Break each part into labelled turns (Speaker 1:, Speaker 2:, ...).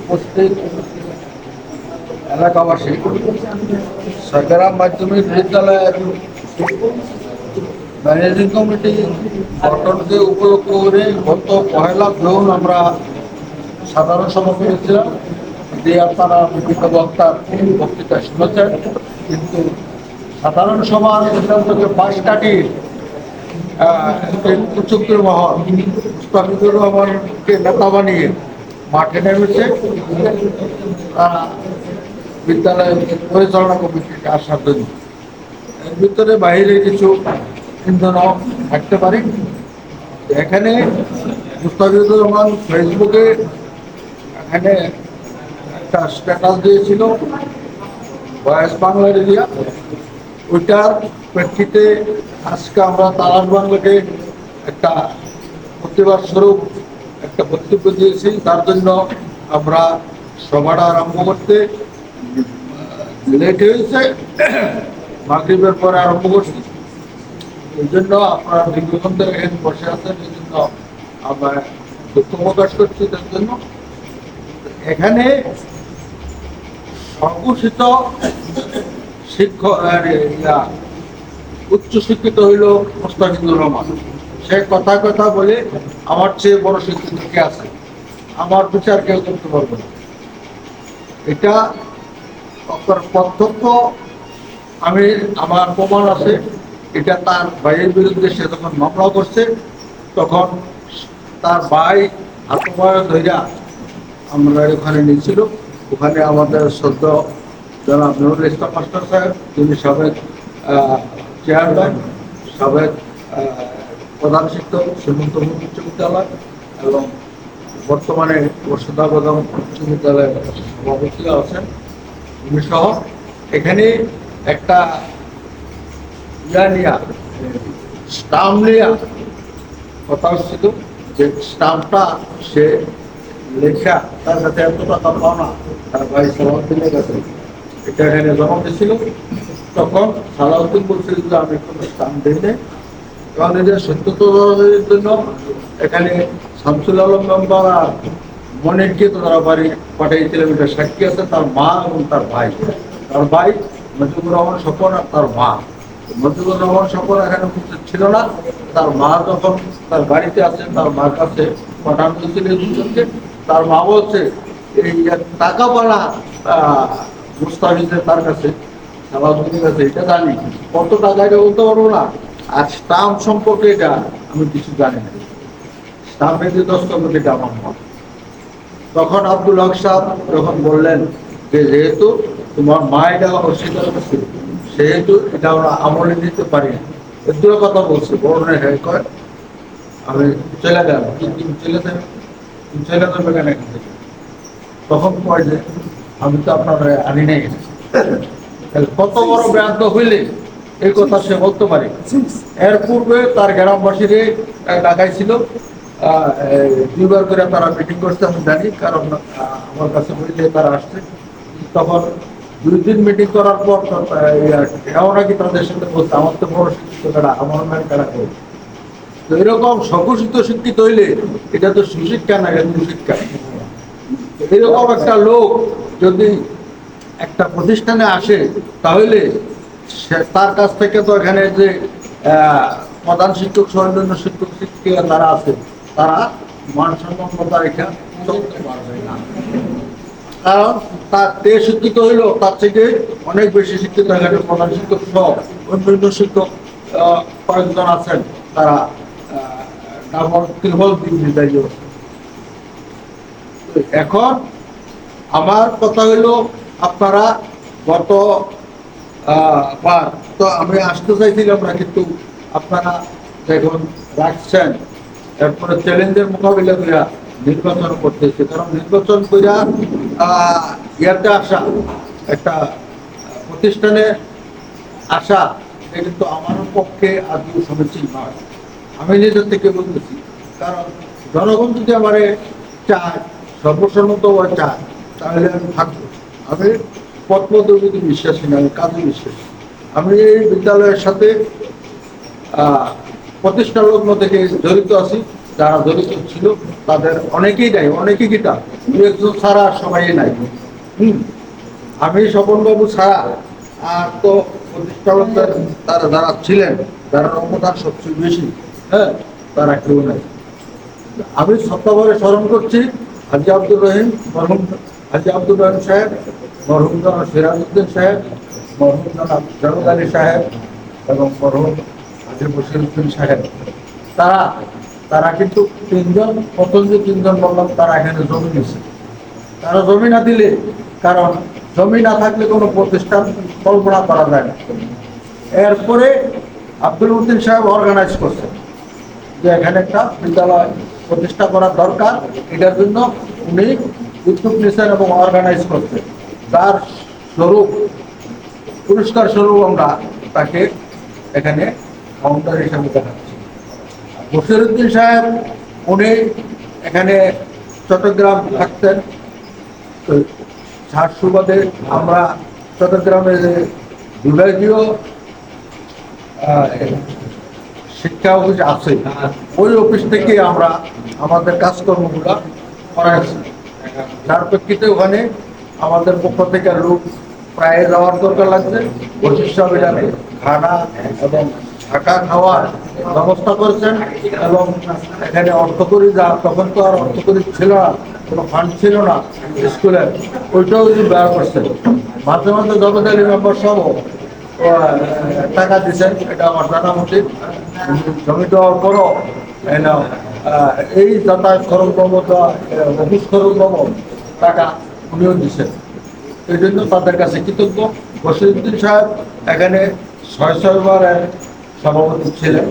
Speaker 1: উপস্থিত এলাকাবাসী সরকারাম মাধ্যমিক বিদ্যালয়ের ম্যানেজিং কমিটি গঠনকে উপলক্ষ করে গত পহেলা জুন আমরা সাধারণ সভা করেছিলাম দিয়ে আপনারা বিভিন্ন বক্তার বক্তৃতা শুনেছেন। কিন্তু সাধারণ সভার সিদ্ধান্তকে পাশ কাটিয়ে উচ্চকের মহল মুস্তাফিজুর রহমানকে নেতা বানিয়ে মাঠে নেমেছে। বিদ্যালয় পরিচালনা কমিটিতে আসার জন্য এর ভিতরে বাইরে কিছু ইন্ধনও থাকতে পারে। এখানে মুস্তাফিজুর রহমান ফেসবুকে এখানে একটা স্ট্যাটাস দিয়েছিল ভয়েস বাংলার এরিয়া ওইটার প্রেক্ষিতে আজকে আমরা তালাশ বাংলাকে একটা প্রতিবাদ স্বরূপ, একটা বক্তব্য দিয়েছি। তার জন্য আমরা সভাটা আরম্ভ করতে লেট হয়েছে। মাগরীবের পরে আরম্ভ করছি। এই জন্য আপনারা দীর্ঘক্ষণ এখানে বসে আছেন, এই জন্য আমরা দুঃখ প্রকাশ করছি তার জন্য। এখানে সংঘোষিত শিক্ষক উচ্চ শিক্ষিত হইল মোস্তাফিজুর রহমান। সে কথা কথা বলে আমার চেয়ে বড় শিক্ষিত কে আছে? আমার বিচার কেউ করতে পারবে না। এটা আপনার প্রত্যক্ষ আমি আমার প্রমাণ আছে। এটা তার ভাইয়ের বিরুদ্ধে সে যখন মামলা করছে, তখন তার ভাই আত্মবয় ধৈর্যা আমরা ওখানে নিয়েছিল। ওখানে আমাদের সদ্য জনাব নুরুল ইসলাম মাস্টার সাহেব তিনি সাবেক চেয়ারম্যান, সাবেক প্রধান শিক্ষক, শ্রীমন্ত উচ্চ বিদ্যালয় এবং বর্তমানে বসুধা বেগম উচ্চ বিদ্যালয়ের সভাপতিও আছেন উনি সহ এখানে একটা ইয়া নিয়া, স্টাম্প নিয়া কথা হচ্ছিল যে স্টাম্পটা সে লেখা, তার কাছে এত টাকা পাওনা, তার ভাই সালাউদ্দিনের কাছে এটা এখানে জমা দিয়েছিল তখন সালাউদ্দিন বলছিল যে আমি কোনো স্টাম্প দিই নাই। কারণ এদের সত্যতার জন্য এখানে শামসুল আলম মেম্বার আর মনিরকে তো তারা বাড়ি পাঠিয়েছিলেন এটা সাক্ষী আছে তার মা এবং তার ভাই। তার ভাই মজিবুর রহমান স্বপন আর তার মা। মজিবুর রহমান স্বপন এখানে উপস্থিত ছিল না। তার মা যখন তার বাড়িতে আছেন তার মার কাছে পাঠানো হয়েছিল দুজনকে। তার মা বলছে, এই টাকা পাড়া মুস্তাফিজের তার কাছে সালাউদ্দিনের কাছে এটা জানি কত টাকা এটা পারব না? আর স্টাম্প সম্পর্কে এটা আমি কিছু জানি না। স্টাম্পের যে দস্তখত এটা আমার তখন আব্দুল হক সাহেব যখন বললেন যে, যেহেতু তোমার মা এটা অস্বীকার করছে সেহেতু এটা আমরা আমলে দিতে পারি না। কথা বলছে বর্ণের হ্যাঁ কয়, আমি চলে গেলাম কিন্তু চলে যাবে চলে যাবে তখন কয় যে, আমি তো আপনার আনি নাই। কত বড় ব্যান্ত হইলে এই কথা সে বলতে পারে? এর পূর্বে তার গ্রামবাসীরে এই দুইবার করে তারা মিটিং করছে, আমি জানি, কারণ আমার কাছে বললে তারা আসছে। তখন দুই দিন মিটিং করার পর এও নাকি তাদের সাথে বলছে, আমার তো বড় শিক্ষিত কারা আমার মেয়ের কারা করে তো এরকম সকশিত শিক্ষিত হইলে এটা তো সুশিক্ষা না, এটা শিক্ষা এরকম একটা লোক যদি একটা প্রতিষ্ঠানে আসে, তাহলে তার কাছ থেকে তো এখানে যে প্রধান শিক্ষক সহ অন্যান্য শিক্ষক, শিক্ষিকা যারা আছে, তারা মান সম্মানতা রেখে চলতে কারণ তার তে শিক্ষিত হইল, তার থেকে অনেক বেশি শিক্ষিত এখানে প্রধান শিক্ষক সহ অন্যান্য শিক্ষক কয়েকজন আছেন, তারা এখন আমার কথা হইল আপনারা গত বার, তো আমি আসতে চাইছিলাম না, কিন্তু আপনারা যখন রাখছেন। এরপরে চ্যালেঞ্জের মোকাবিলা করিয়া নির্বাচন করতেছে। কারণ নির্বাচন করিয়া ইয়াতে আসা, একটা প্রতিষ্ঠানে আসা, এটা কিন্তু আমার পক্ষে আদৌ সমীচীন নয়। আমি নিজের থেকে বলতেছি, কারণ জনগণ যদি আমার চায়, সর্বসম্মত চায়, তাহলে আমি থাকব। আমি পথপদ্ধতি বিশ্বাসী না, আমি কাজে বিশ্বাসী। আমি এই বিদ্যালয়ের সাথে প্রতিষ্ঠা লগ্ন থেকে জড়িত আছি। যারা জড়িত ছিল, তাদের অনেকেই নাই, অনেকেই কিটা দু একজন ছাড়া সবাই নাই। হুম। আমি স্বপনবাবু ছাড়া আর তো প্রতিষ্ঠালকদের তারা যারা ছিলেন যারা অবদান সবচেয়ে বেশি। হ্যাঁ তারা কেউ নাই। আমি সত্যভাবে স্মরণ করছি, হাজি আব্দুর রহিম হাজি আব্দুর রহিম সাহেব, মরহুম সিরাজউদ্দিন সাহেব, মরহুম জানুদ আলী সাহেব এবং মরহুম হাজি বসিরুদ্দিন সাহেব। তারা তারা কিন্তু তিনজন, প্রথম যে তিনজন বললাম, তারা এখানে জমি নিয়েছে। তারা জমি না দিলে, কারণ জমি না থাকলে কোনো প্রতিষ্ঠান কল্পনা করা যায় না। এরপরে আব্দুল উদ্দিন সাহেব অর্গানাইজ করছেন যে এখানে একটা বিদ্যালয় প্রতিষ্ঠা করার দরকার। এটার জন্য উনি উদ্যোগ নিয়েছেন এবং অর্গানাইজ করছেন তার স্বরূপ, পুরস্কার স্বরূপ আমরা তাকে এখানে কাউন্টার হিসাবে দেখাচ্ছি। বসিরুদ্দিন সাহেব, উনি এখানে চট্টগ্রাম থাকতেন। তো সুবাদে আমরা চট্টগ্রামে বিভাগীয় শিক্ষা অফিস আছে। ওই অফিস থেকে আমরা আমাদের কাজকর্মগুলো করাইছি। যার প্রেক্ষিতে ওখানে আমাদের পক্ষ থেকে লোক প্রায় যাওয়ার দরকার লাগছে। বৈশিষ্ট্য অভিযানে খানা এবং থাকা খাওয়ার ব্যবস্থা করেছেন এবং এখানে অর্থকরী যা তখন তো আর অর্থকরী ছিল না, কোনো ফান্ড ছিল না স্কুলের, ওইটাও উনি ব্যয় করছেন মাঝে মাঝে জগদালি মেম্বার সহ টাকা দিচ্ছেন এটা আমার জানা উচিত জমি দেওয়ার পরও এই যাতায়াত বা, অফিস টাকা উনিও দিচ্ছেন এই জন্য তাদের কাছে কৃতজ্ঞ। বসিরুদ্দিন সাহেব এখানে ছয় ছয়বারের সভাপতি ছিলেন।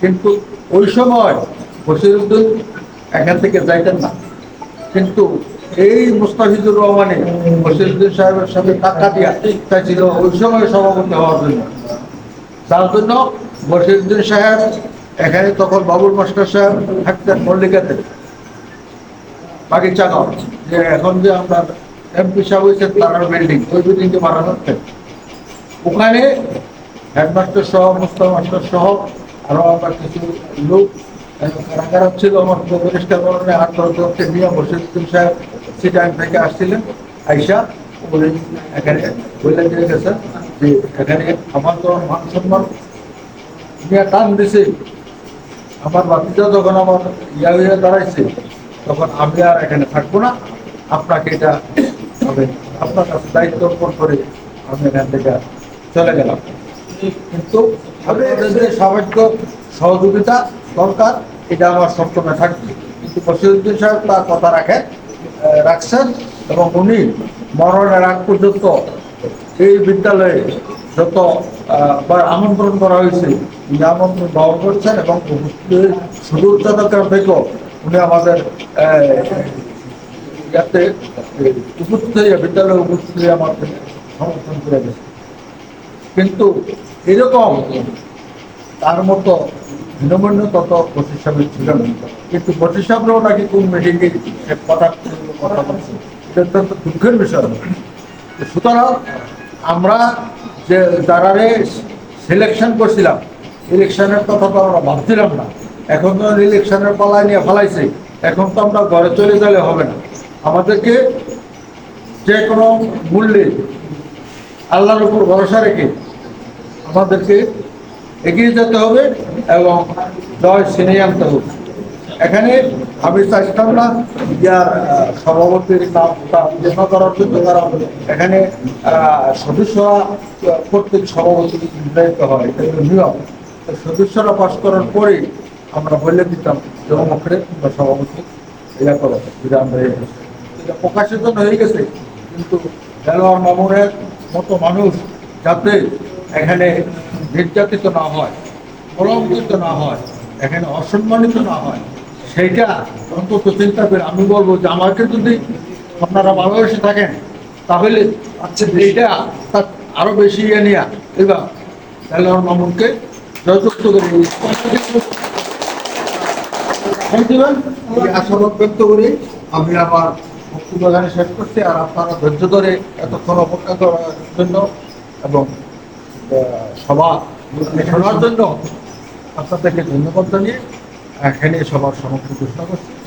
Speaker 1: কিন্তু ওই সময় বসিরুদ্দিন এখান থেকে যাইতেন না। কিন্তু এই মুস্তাফিজুর রহমানে বসিরুদ্দিন সাহেবের সাথে টাকা দিয়ে দিয়া চাইছিল ওই সময় সভাপতি হওয়ার জন্য। তার জন্য বসিরুদ্দিন সাহেব এখানে তখন বাবুল মাস্টার সাহেব থাকতেন মল্লিকাতে বাগিচাগাঁও যে এখন যে আমরা এমপি সাহেব হয়েছে তারার বিল্ডিং ওই বিল্ডিংকে হচ্ছে ওখানে হেডমাস্টার সহ, মুস্তাফা মাস্টার সহ আরও আমার কিছু লোক কারাগার ছিল আমার প্রতিষ্ঠা করণে আট দশ জনকে নিয়ে বসিরুদ্দিন সাহেব সিটাইম থেকে আসছিলেন। আইসা উনি এখানে বললেন যে গেছেন যে এখানে আমার তো মান সম্মান। নিয়ে টান দিছে। আমার বাতিজা যখন আমার ইয়া হয়ে দাঁড়াইছে, তখন আমি আর এখানে থাকব না। আপনাকে এটা হবে আপনার কাছে দায়িত্ব অর্পণ করে আমি এখান থেকে চলে গেলাম। কিন্তু সাহায্য সহযোগিতা দরকার, এটা আমার সবসময় থাকবে। কিন্তু বসিরুদ্দিন সাহেব তার কথা রাখেন রাখছেন এবং উনি মরণের আগ পর্যন্ত এই বিদ্যালয়ে যত আমন্ত্রণ করা হয়েছে, উনি আমন্ত্রণ গ্রহণ করছেন এবং সুদূর চট্টগ্রাম থেকেও উনি আমাদের ইয়াতে উপস্থিত, বিদ্যালয়ে উপস্থিত হয়ে আমাদের সমর্থন করে গেছে কিন্তু এরকম তার মতো ভিন্নমন্য তত প্রতিষ্ঠানে ছিল না। কিন্তু প্রতিষ্ঠানরাও নাকি কোন মিটিংয়ে কথা কথা বলছে, এটা অত্যন্ত দুঃখের বিষয়। সুতরাং আমরা যে যারারে সিলেকশন করছিলাম ইলেকশনের কথা তো আমরা ভাবছিলাম না। এখন তো ইলেকশনের পালায় নিয়ে ফেলাইছে। এখন তো আমরা ঘরে চলে গেলে হবে না। আমাদেরকে যে কোনো মূল্যে আল্লাহর উপর ভরসা রেখে আমাদেরকে এগিয়ে যেতে হবে এবং জয় ছিনিয়ে আনতে হবে। এখানে আমি চাইছিলাম না ইয়ার সভাপতির নামটা ঘোষণা করার জন্য কারণ এখানে সদস্যরা প্রত্যেক সভাপতি নির্ধারিত হয়, এটা নিয়ম। সদস্যরা পাশ করার পরে আমরা বলে দিতাম যে তোমরা সভাপতি ইয়া করো যদি আমরা এটা প্রকাশের জন্য হয়ে গেছে, কিন্তু দেলোয়ার মামুনের মতো মানুষ যাতে এখানে নির্যাতিত না হয় কলঙ্কিত না হয়, এখানে অসম্মানিত না হয় সেইটা অন্তত চিন্তা করে আমি বলব যে আমাকে যদি আপনারা ভালোবেসে থাকেন তাহলে আচ্ছা এইটা তার আরও বেশি ইয়ে নেওয়া এবার দেলোয়ার মামুনকে জয়যুক্ত করে দিবেন এই আশাবাদ ব্যক্ত করে আমি আমার বক্তব্য এখানে শেষ করছি আর আপনারা ধৈর্য ধরে এতক্ষণ অপেক্ষা করার জন্য এবং সভা শোনার জন্য আপনাদেরকে ধন্যবাদ জানিয়ে এখানে সবার সমর্থন ঘোষণা করছি।